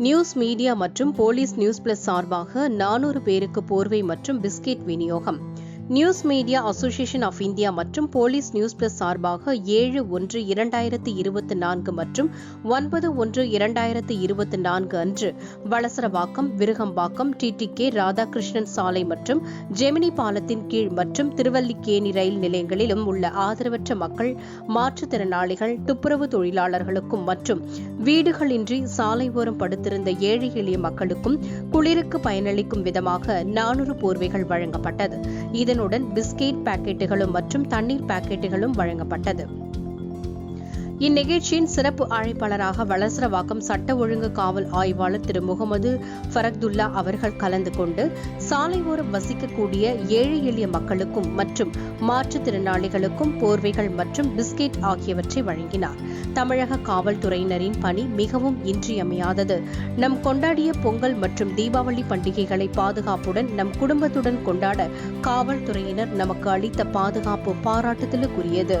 News media மற்றும் police news plus சார்பாக நானூறு பேருக்கு போர்வை மற்றும் பிஸ்கெட் விநியோகம். News media association of India மற்றும் போலீஸ் நியூஸ் பிளஸ் சார்பாக ஏழு ஒன்று இரண்டாயிரத்தி இருபத்தி நான்கு மற்றும் ஒன்பது ஒன்று இரண்டாயிரத்தி இருபத்தி நான்கு அன்று வளசரவாக்கம் விருகம்பாக்கம் டிடிகே ராதாகிருஷ்ணன் சாலை மற்றும் ஜெமினி பாலத்தின் கீழ் மற்றும் திருவல்லிக்கேணி ரயில் நிலையங்களிலும் உள்ள ஆதரவற்ற மக்கள் மாற்றுத்திறனாளிகள் துப்புரவு தொழிலாளர்களுக்கும் மற்றும் வீடுகளின்றி சாலை ஓரம் படுத்திருந்த ஏழை எளிய மக்களுக்கும் குளிருக்கு பயனளிக்கும் விதமாக நானூறு போர்வைகள் வழங்கப்பட்டது. இதனுடன் பிஸ்கெட் பாக்கெட்டுகளும் மற்றும் தண்ணீர் பாக்கெட்டுகளும் வழங்கப்பட்டது. இந்நிகழ்ச்சியின் சிறப்பு அழைப்பாளராக வளசரவாக்கம் சட்ட ஒழுங்கு காவல் ஆய்வாளர் திரு முகமது ஃபரக்துல்லா அவர்கள் கலந்து கொண்டு சாலையோரம் வசிக்கக்கூடிய ஏழை எளிய மக்களுக்கும் மற்றும் மாற்றுத்திறனாளிகளுக்கும் போர்வைகள் மற்றும் பிஸ்கெட் ஆகியவற்றை வழங்கினார். தமிழக காவல்துறையினரின் பணி மிகவும் இன்றியமையாதது. நம் கொண்டாடிய பொங்கல் மற்றும் தீபாவளி பண்டிகைகளை பாதுகாப்புடன் நம் குடும்பத்துடன் கொண்டாட காவல்துறையினர் நமக்கு அளித்த பாதுகாப்பு பாராட்டுதலுக்குரியது.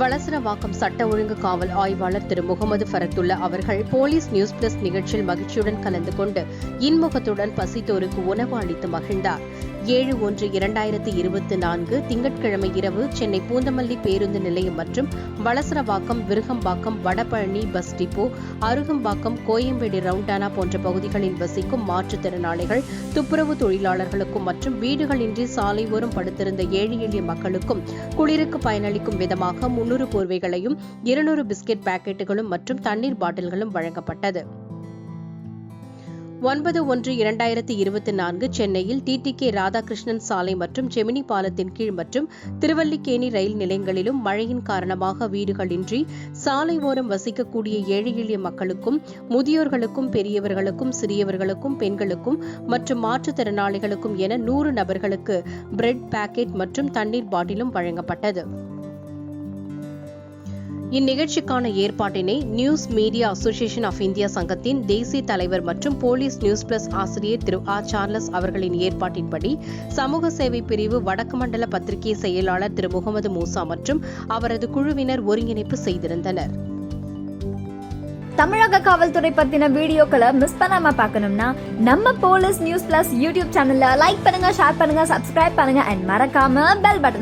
வளசரவாக்கம் சட்ட ஒழுங்கு காவல் ஆய்வாளர் திரு முகமது ஃபரத்துல்லா அவர்கள் போலீஸ் நியூஸ் பிளஸ் நிகழ்ச்சியில் மகிழ்ச்சியுடன் கலந்து கொண்டு இன்முகத்துடன் பசித்தோருக்கு உணவு அளித்து மகிழ்ந்தார். ஏழு ஒன்று இரண்டாயிரத்தி இருபத்தி நான்கு திங்கட்கிழமை இரவு சென்னை பூந்தமல்லி பேருந்து நிலையம் மற்றும் வளசரவாக்கம் விருகம்பாக்கம் வடபழனி பஸ் டிப்போ அருகம்பாக்கம் கோயம்பேடு ரவுண்டானா போன்ற பகுதிகளில் வசிக்கும் மாற்றுத்திறனாளிகள் துப்புரவு தொழிலாளர்களுக்கும் மற்றும் வீடுகளின்றி சாலை ஓரம் படுத்திருந்த ஏழை எளிய மக்களுக்கும் குளிருக்கு பயனளிக்கும் விதமாக முன்னூறு போர்வைகளையும் இருநூறு பிஸ்கெட் பாக்கெட்டுகளும் மற்றும் தண்ணீர் பாட்டில்களும் வழங்கப்பட்டது. ஒன்பது ஒன்று இரண்டாயிரத்தி இருபத்தி நான்கு சென்னையில் டிடிகே ராதாகிருஷ்ணன் சாலை மற்றும் ஜெமினி பாலத்தின் கீழ் மற்றும் திருவல்லிக்கேணி ரயில் நிலையங்களிலும் மழையின் காரணமாக வீடுகளின்றி சாலை ஓரம் வசிக்கக்கூடிய ஏழை எளிய மக்களுக்கும் முதியோர்களுக்கும் பெரியவர்களுக்கும் சிறியவர்களுக்கும் பெண்களுக்கும் மற்றும் மாற்றுத்திறனாளிகளுக்கும் என நூறு நபர்களுக்கு பிரெட் பாக்கெட் மற்றும் தண்ணீர் பாட்டிலும் வழங்கப்பட்டது. இந்நிகழ்ச்சிக்கான ஏற்பாட்டினை news media association of India சங்கத்தின் தேசிய தலைவர் மற்றும் போலீஸ் நியூஸ் பிளஸ் ஆசிரியர் திரு ஆர் சார்லஸ் அவர்களின் ஏற்பாட்டின்படி சமூக சேவை பிரிவு வடக்கு மண்டல பத்திரிகை செயலாளர் திரு முகமது மூசா மற்றும் அவரது குழுவினர் ஒருங்கிணைப்பு செய்திருந்தனர். தமிழக காவல்துறை பத்தின வீடியோக்களை மிஸ் பண்ணாம பார்க்கணும்னா நம்ம போலீஸ் நியூஸ் பிளஸ் யூடியூப் சேனல்ல லைக் பண்ணுங்க ஷேர் பண்ணுங்க சப்ஸ்கிரைப் பண்ணுங்க அண்ட் மறக்காம பெல் பட்டனை